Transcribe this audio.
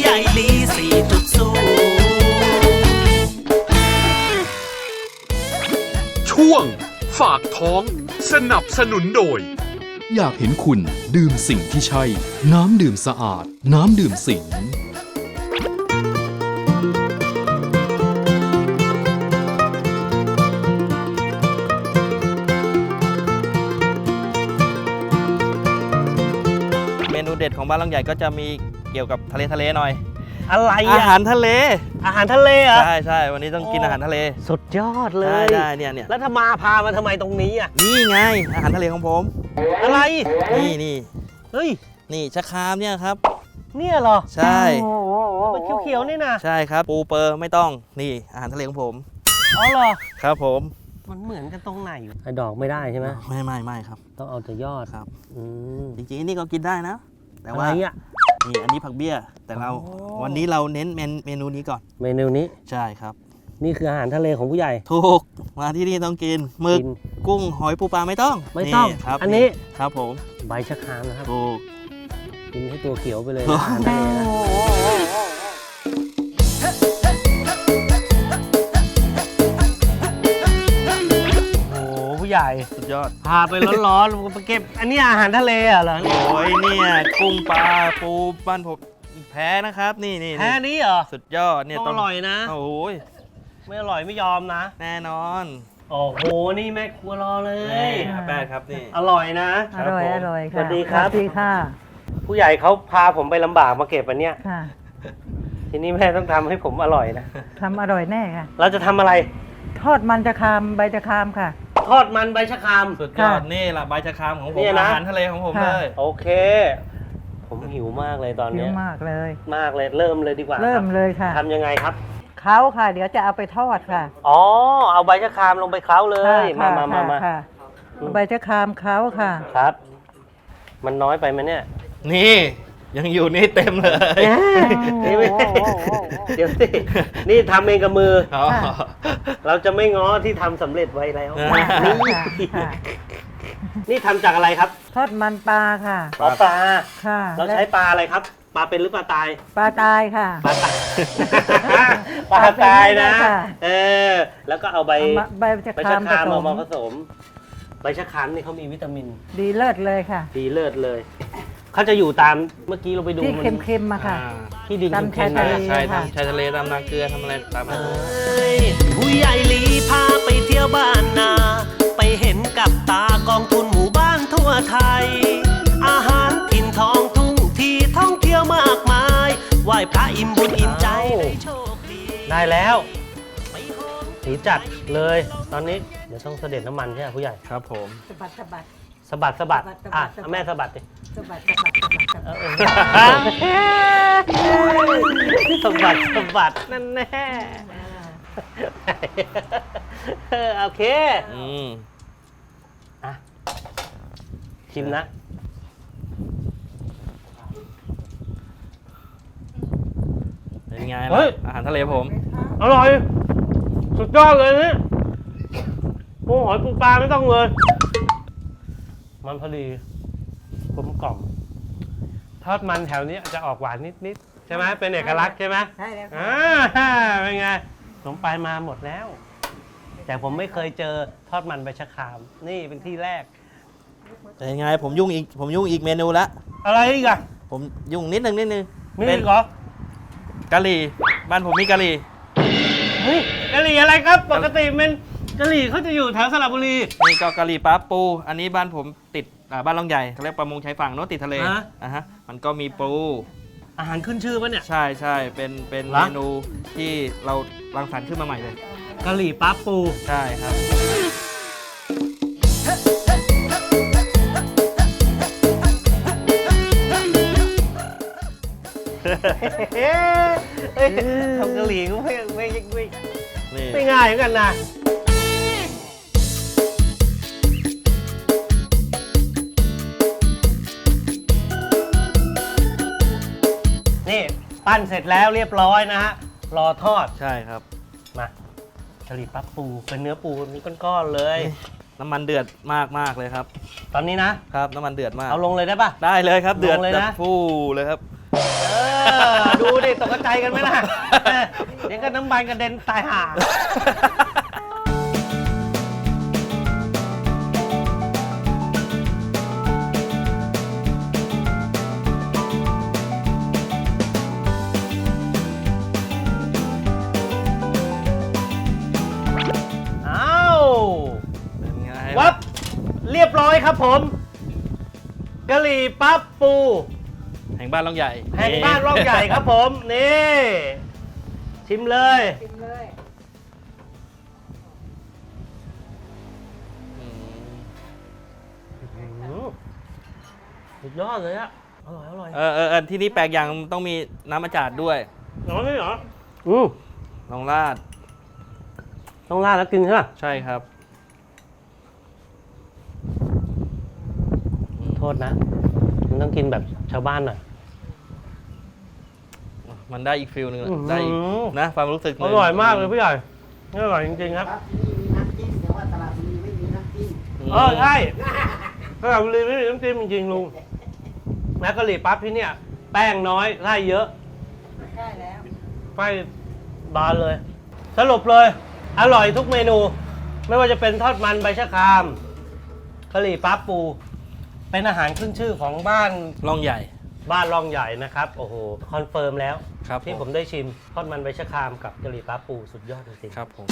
ใหญ่ลีสี่จุดศูนย์ช่วง ฝากท้อง สนับสนุนโดย อยากเห็นคุณดื่มสิ่งที่ใช่ น้ำดื่มสะอาด น้ำดื่มสิงเมนูเด็ดของบ้านหลังใหญ่ก็จะมี เกี่ยวกับทะเลทะเลหน่อย อะไรอาอะหารทะเล อาหารทะเลเหรอะใช่ใช่วันนี้ต้องกินอาหารทะเลสุดยอดเลได้ย ได้เนี่ยเนี่ยแล้วถ้ามาพามาทำไมตรงนี้อะ นี่ไงอาหารทะเลของผม อะไร นี่นี่เฮ้ย นี่ชะครามเนี่ยครับ เนี่ยเหรอ ใช่ มันเขียวๆนี่นะใช่ครับ ปูเปอร์ไม่ต้องนี่อาหารทะเลของผมอ๋อเหรอ ครับผมมันเหมือนกันตรงไหนไอ้ดอกไม่ได้ใช่ไหมไม่ไม่ไม่ครับ ต้องเอาแต่ยอดครับ อืมจริงๆนี่ก็กินได้นะ แต่อะไรว่าอะ นี่อันนี้ผักเบี้ย แต่เราอ๋อวันนี้เราเน้นเมนเมนูนี้ก่อน เมนูนี้ใช่ครับ นี่คืออาหารทะเลของผู้ใหญ่ถูก มาที่นี่ต้องกินหมึกกิน กุ้งหอยปูปลาไม่ต้องไม่ต้องนี่ครับอันนี้ ครับผม ใบชะครามนะครับ ถูก กินให้ตัวเขียวไปเลยโอ้นะอาหารทะเลนะ โญ่ สุดยอด พาไปร้อนๆไปเก็บ อันนี้อาหารทะเลเหรอโอ้ยเนี่ย กุ้งปลาปูบ้านผมแพ้นะครับ นี่นี่แค่นี้เหรอ สุดยอดเนี่ยต้องอร่อยนะ โอ้ยไม่อร่อยไม่ยอมนะ แน่นอน โอ้โห นี่แม่ครัวรอเลยนี่อาแปดครับนี่ อร่อยนะครัอบร่อยผมอร่อยสค่ะวัสดีครับ สวัสดีค่ะ ผู้ใหญ่เขาพาผมไปลำบากมาเก็บอันเนี้ยค่ะทีนี้แม่ต้องทำให้ผมอร่อยนะทำอร่อยแน่ค่ะ เราจะทำอะไร ทอดมันจะคามใบจะคามค่ะ ทอดมันใบชะคราม สุดยอดค่ะ นี่ละใบชะครามของผมเนี่ยนะ อาหารทะเลของผมค่ะ เลยโอเค ผมหิวมากเลยตอนหิวเนี้ยมากเลย มากเลยเริ่มเลยดีกว่าเริ่มคบเลยค่ะทำยังไงครับ เขาค่ะ เดี๋ยวจะเอาไปทอดค่ะอ๋อ เอาใบชะครามลงไปเคล้าเลย มาค่ะมามามาค่ะใบจะคามเขาค่ะ ครับ มันน้อยไปไหมเนี่ย นี่ ยังอยู่นี่เต็มเลย นี่ไม่เดี๋ยวสินี่ทำเองกับมือ อ๋อ เราจะไม่ง้อที่ทำสำเร็จไว้แล้วค่ะนี่ค่ะค่ะ นี่ทำจากอะไรครับทอดมันปลาค่ะอ๋อปลา ค่ะเราใช้ปลาอะไรครับ ปลาเป็นหรือปลาตาย ปลาตายค่ะ ปลาตาย ปลาตายนะ ค่ะ เออ แล้วก็เอาใบ เอามาใบจะใบคาชะมคผรามสเอามมาผสม ใบชะครามนี่เขามีวิตามินดีเลิศเลยค่ะ ดีเลิศเลย เขาจะอยู่ตามเมื่อกี้เราไปดูที่มันเค็มๆมาค่ะ อ่าที่ดินตามเค็มๆชายนะทะเล ใช่ค่ะทำชายทะเลตามนาเกลือทำอะไรตามเอนั้นอผู้ใหญ่ลีพาไปเที่ยวบ้านนา ไปเห็นกับตากองทุนหมู่บ้านทั่วไทย อาหารถิ่นท้องทุ่งที่ท่องเที่ยวมากมายไหว้พระอิ่มบุญอิ่มใจได้โชคดีได้แล้วไปหอมสีจัดเลย ตอนนี้เดี๋ยวต้องเสด็จน้ำมันใช่ไหมผู้ใหญ่ ครับผม สะบัดสะบัด สะบัดสะบัดสะบัดสะบัดอะสะบัด เอาแม่สะบัดดิสะบัดสะบัดสะบัดสะเอบัดอสะบัดสะบัดนั่นแน่เออโอเคอืมอะชิมนะ เป็นไงเฮ้ล่ะยอาหารทะเลผม อร่อย สุดยอดเลยนี่ปูหอยปูปลาไม่ต้องเลย มันพอดีกลมกล่อมทอดมันแถวนี้จะออกหวานนิดๆใช่ไหมเป็นเอกลักษณ์ใช่ไหมใช่แล้วค่ะ อ่าเป็นไงผมไปมาหมดแล้ว แต่ผมไม่เคยเจอทอดมันใบชะคราม นี่เป็นที่แรกเป็นไงผมยุ่งอีกผมยุ่งอีกเมนูละอะไรอีกอะผมยุ่งนิดนึงนิดนึงมีเป็อีนกเหรอกะหรี่บ้านผมมีกะหรี่ เฮ้ยกะหรี่อะไรครับ ปกติมัน กะหรี่เขาจะอยู่แถวสระบุรี นี่ก็กะหรี่ปั๊บปู อันนี้บ้านผมติดอ่าบ้านลองใหญ่เขาเรียกประมงชายฝั่งโน้นติดทะเลฮะอะฮะมันก็มีปู อาหารขึ้นชื่อปะเนี่ย ใช่ใช่เป็นเป็นเหรอ เมนูที่เรารังสรรค์ขึ้นมาใหม่เลย กะหรี่ปั๊บปู ใช่ครับเฮ้ยทำกะหรี่ก็ไม่ไม่ไม่นี่ไม่ง่ายเหมือนกันนะ ปั้นเสร็จแล้วเรียบร้อยนะฮะรอทอดใช่ครับ มากะหรี่ปั๊บปูเป็นเนื้อปูนี่ก้อนๆเลย น้ำมันเดือดมากมากเลยครับ ตอนนี้นะ ครับ น้ำมันเดือดมากเอาลงเลยได้ปะ ได้เลยครับ เดือดลงเลยนะ แบบฟู่เลยครับ เอออดูดิตกใจกันไหมล่ะเออเดี๋ยวก็น้ำมันกระเด็นตายห่า วับเรียบร้อยครับผมกะหรี่ปั๊บปู แห่งบ้านลองใหญ่แห่งบ้านร่องใหญ่ครับผม นี่ ชิมเลย กินเลยอืมอืมสุดยอดเลยอะอร่อย อร่อยเออเออเออที่นี่แปลกอย่างต้องมีน้ำอาจาดด้วยน้อยเหรออืมลองราดต้องราดแล้วกินใช่ไหมใช่ครับ โท ษนะ มันต้องกินแบบชาวบ้านหน่อยมันได้อีกฟิลหนึ่งอื้อหือได้อีกนะความรู้สึกหอนึ่งร่อยมากเลยพี่ใหญ่อร่อยจริงๆครับครับที่นี่มีน้ำจิ้มแต่ว่าตลาดบุรีไม่มีน้ำจิ้มเออใช่กะหรี่บุรีไม่มีน้ำจิ้มจริงๆลุงแล้วกะหรี่ปั๊บที่เนี่ย แป้งน้อยไส้เยอะใช่แล้วไฟบานเลย สรุปเลย อร่อยทุกเมนู ไม่ว่าจะเป็นทอดมันใบชะครามกะหรี่ปั๊บปู เป็นอาหารขึ้นชื่อของบ้านลองใหญ่ บ้านรองใหญ่นะครับ โอ้โห คอนเฟิร์มแล้ว ครับที่ผผมมได้ชิมทอดมันใบชะครามกับกะหรี่ปั๊บปูสุดยอดจริงๆ ครับผม